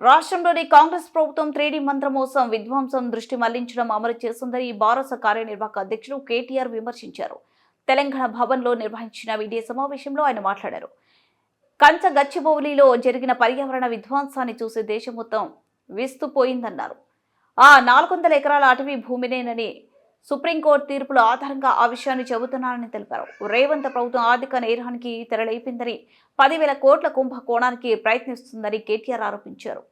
రాష్ట్రంలోని కాంగ్రెస్ ప్రభుత్వం త్రీడీ మంత్రమోసం విధ్వంసం దృష్టి మళ్ళించడం అమలు చేస్తుందని భారత కార్యనిర్వాహక అధ్యక్షుడు కేటీఆర్ విమర్శించారు. తెలంగాణ భవన్లో నిర్వహించిన మీడియా సమావేశంలో ఆయన మాట్లాడారు. కంచ గచ్చిబౌలిలో జరిగిన పర్యావరణ విధ్వంసాన్ని చూసి దేశం మొత్తం విస్తుపోయిందన్నారు. ఆ నాలుగు వందల ఎకరాల అటవీ భూమినేనని సుప్రీంకోర్టు తీర్పుల ఆధారంగా ఆ విషయాన్ని చెబుతున్నానని తెలిపారు. రేవంత్ ప్రభుత్వం ఆర్థిక నేరానికి తెరలేపిందని పదివేల కోట్ల కుంభకోణానికి ప్రయత్నిస్తుందని కేటీఆర్ ఆరోపించారు.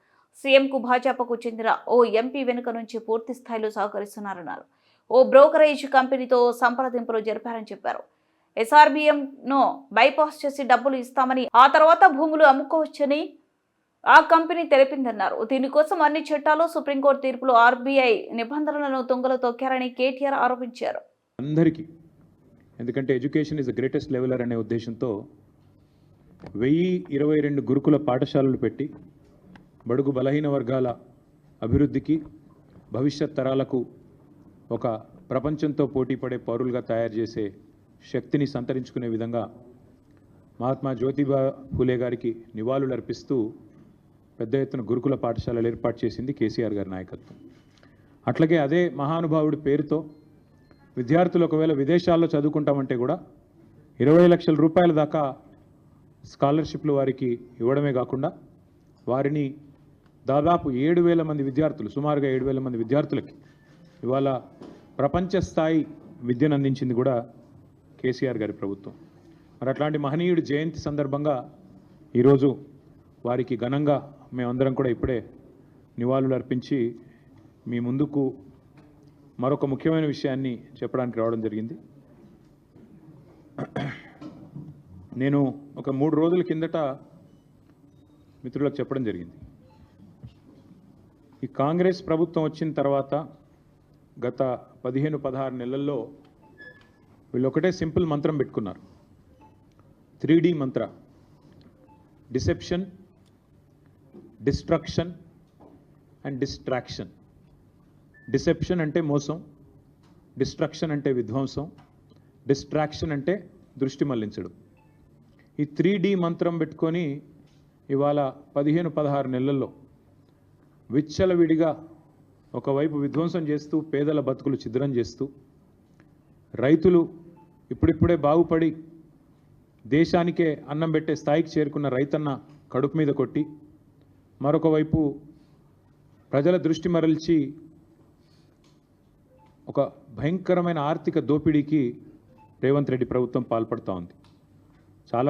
సీఎంకు భాజపాకు చెందిన ఓ ఎంపీ వెనుక నుంచి పూర్తి స్థాయిలో సహకరిస్తున్నారన్నారు. ఓ బ్రోకరేజ్ కంపెనీతో సంప్రదింపులు జరిపారని చెప్పారు. ఎస్ఆర్బిఎంను బైపాస్ చేసి డబ్బులు ఇస్తామని ఆ తర్వాత భూములు అమ్ముకోవచ్చని ఆ కంపెనీ తెలిపిందన్నారు. దీనికోసం అన్ని చట్టాలు సుప్రీంకోర్టు తీర్పులు ఆర్బీఐ నిబంధనలను తుంగలో తొక్కారని కేటీఆర్ ఆరోపించారు. అందరికీ ఎందుకంటే education is the greatest leveller అనే ఉద్దేశంతో వెయ్యి ఇరవై రెండు గురుకుల పాఠశాలలు పెట్టి బడుగు బలహీన వర్గాల అభివృద్ధికి భవిష్యత్ తరాలకు ఒక ప్రపంచంతో పోటీపడే పౌరులుగా తయారు చేసే శక్తిని సంతరించుకునే విధంగా మహాత్మా జ్యోతిబా ఫూలే గారికి నివాళులు అర్పిస్తూ పెద్ద ఎత్తున గురుకుల పాఠశాలలు ఏర్పాటు చేసింది కేసీఆర్ గారి నాయకత్వం. అట్లాగే అదే మహానుభావుడి పేరుతో విద్యార్థులు ఒకవేళ విదేశాల్లో చదువుకుంటామంటే కూడా ఇరవై లక్షల రూపాయల దాకా స్కాలర్షిప్లు వారికి ఇవ్వడమే కాకుండా వారిని దాదాపు ఏడు వేల మంది విద్యార్థులు సుమారుగా ఏడు వేల మంది విద్యార్థులకి ఇవాళ ప్రపంచ స్థాయి విద్యను అందించింది కూడా కేసీఆర్ గారి ప్రభుత్వం. మరి అట్లాంటి మహనీయుడి జయంతి సందర్భంగా ఈరోజు వారికి ఘనంగా మేమందరం కూడా ఇప్పుడే నివాళులు అర్పించి మీ ముందుకు మరొక ముఖ్యమైన విషయాన్ని చెప్పడానికి రావడం జరిగింది. నేను ఒక మూడు రోజుల కిందట మిత్రులకు చెప్పడం జరిగింది. ఈ కాంగ్రెస్ ప్రభుత్వం వచ్చిన తర్వాత గత పదిహేను పదహారు నెలల్లో వీళ్ళు ఒకటే సింపుల్ మంత్రం పెట్టుకున్నారు. Three D Mantra. Deception destruction and distraction. Deception అంటే మోసం డిస్ట్రక్షన్ అంటే విధ్వంసం డిస్ట్రాక్షన్ అంటే దృష్టి మళ్ళించడం. ఈ త్రీ డి మంత్రం పెట్టుకొని ఇవాళ పదిహేను పదహారు నెలల్లో విచ్చలవిడిగా ఒకవైపు విధ్వంసం చేస్తూ పేదల బతుకులు ఛిద్రం చేస్తూ రైతులు ఇప్పుడిప్పుడే బాగుపడి దేశానికే అన్నం పెట్టే స్థాయికి చేరుకున్న రైతన్న కడుపు మీద కొట్టి మరొక వైపు ప్రజల దృష్టి మరల్చి ఒక భయంకరమైన ఆర్థిక దోపిడీకి రేవంత్ రెడ్డి ప్రభుత్వం పాల్పడుతూ ఉంది చాలా